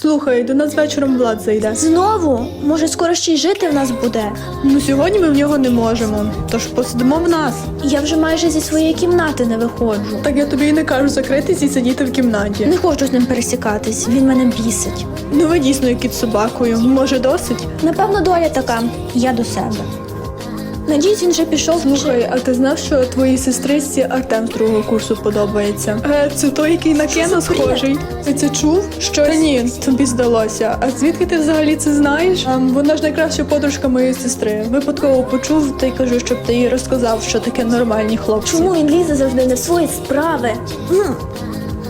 Слухай, до нас вечором Влад зайде. Знову? Може, скоро ще й жити в нас буде? Ну сьогодні ми в нього не можемо, тож посидимо в нас. Я вже майже зі своєї кімнати не виходжу. Так я тобі і не кажу закритись і сидіти в кімнаті. Не хочу з ним пересікатись, він мене бісить. Ну ви дійсно як кіт з собакою. Може досить? Напевно, доля така. Я до себе. Надіюсь, він вже пішов. Слухай, а ти знав, що твоїй сестричці Артем з другого курсу подобається? Е, це той, який на Кена схожий. Ти це чув? Що Та ні, тобі здалося. А звідки ти взагалі це знаєш? Ем, вона ж найкраща подружка моєї сестри. Випадково почув, та й кажу, щоб ти їй розказав, що таке нормальні хлопці. Чому він лізе завжди в свої справи? М.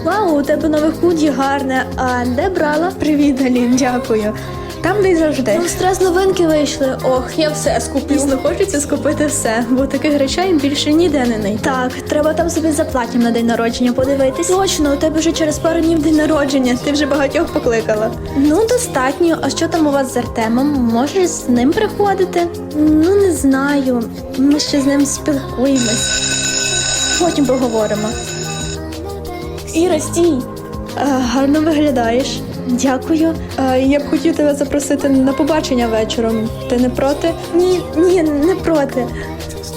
Вау, у тебе нове худі гарне. А де брала? Привіт, Галін, дякую. Там де й завжди. Там стрес новинки вийшли. Ох, я все скуплю. Дійсно хочеться скупити все, бо таких речей більше ніде не знайти. Так, треба там собі за платтям на день народження подивитись. Точно, у тебе вже через пару днів день народження. Ти вже багатьох покликала. Ну, достатньо. А що там у вас з Артемом? Може, з ним приходити? Ну, не знаю. Ми ще з ним спілкуємось. Потім поговоримо. Іра, стій. Е, гарно виглядаєш. Дякую. Я б хотів тебе запросити на побачення вечором. Ти не проти? Ні, ні, не проти.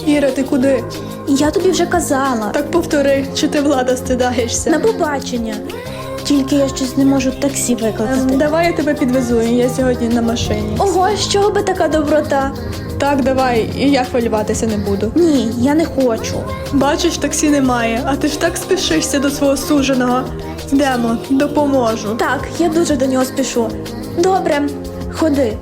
Іра, ти куди? Я тобі вже казала. Так повтори, чи ти влада стидаєшся? На побачення. Тільки я щось не можу таксі викликати. Ем, давай я тебе підвезу, я сьогодні на машині. Ого, з чого би така доброта? Так, давай, і я хвилюватися не буду. Ні, я не хочу. Бачиш, таксі немає, а ти ж так спішишся до свого суженого. Йдемо, допоможу. Так, я дуже до нього спішу. Добре, ходи.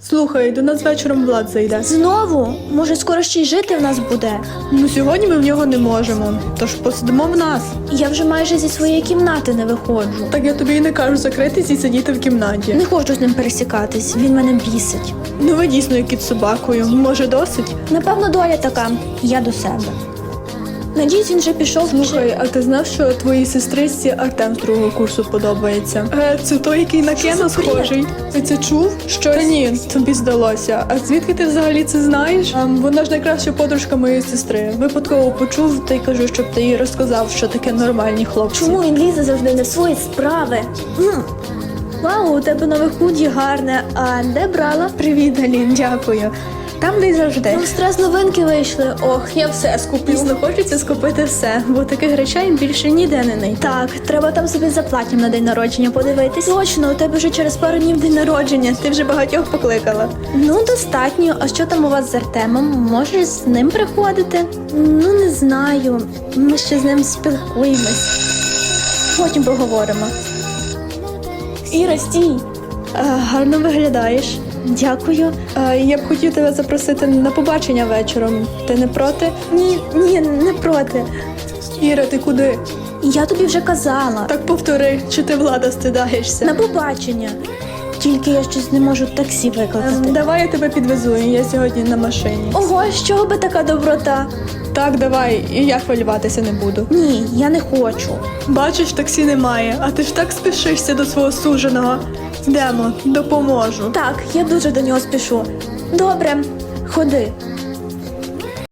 Слухай, до нас вечором Влад зайде. Знову? Може, скоро ще й жити в нас буде? Ну сьогодні ми в нього не можемо, тож посидимо в нас. Я вже майже зі своєї кімнати не виходжу. Так я тобі і не кажу закритись і сидіти в кімнаті. Не хочу з ним пересікатись, він мене бісить. Ну ви дійсно як кіт з собакою. Може досить? Напевно, доля така. Я до себе. Надіюсь, він вже пішов. Слухай, а ти знав, що твоїй сестричці Артем з другого курсу подобається? Е, це той, який на Кена схожий. Ти це чув? Що Та ні, тобі здалося. А звідки ти взагалі це знаєш? Ем, вона ж найкраща подружка моєї сестри. Випадково почув, та й кажу, щоб ти їй розказав, що таке нормальні хлопці. Чому він лізе завжди не свої справи? М. Вау, у тебе нове худі гарне. А де брала? Привіт, Галін, дякую. Там де й завжди. Там стрес новинки вийшли. Ох, я все скуплю. Дійсно хочеться скупити все, бо таких речей більше ніде не знайти. Так, треба там собі за платтям на день народження подивитись. Точно, у тебе вже через пару днів день народження. Ти вже багатьох покликала. Ну, достатньо. А що там у вас з Артемом? Може, з ним приходити? Ну, не знаю. Ми ще з ним спілкуємось. Потім поговоримо. Іра, стій. Е, гарно виглядаєш. Дякую. Я б хотів тебе запросити на побачення вечором. Ти не проти? Ні, ні, не проти. Іра, ти куди? Я тобі вже казала. Так повтори, чи ти влада стидаєшся? На побачення. Тільки я щось не можу таксі викликати. Ем, давай я тебе підвезу, я сьогодні на машині. Ого, з чого би така доброта? Так, давай, і я хвилюватися не буду. Ні, я не хочу. Бачиш, таксі немає, а ти ж так спішишся до свого суженого. Йдемо, допоможу. Так, я дуже до нього спішу. Добре, ходи.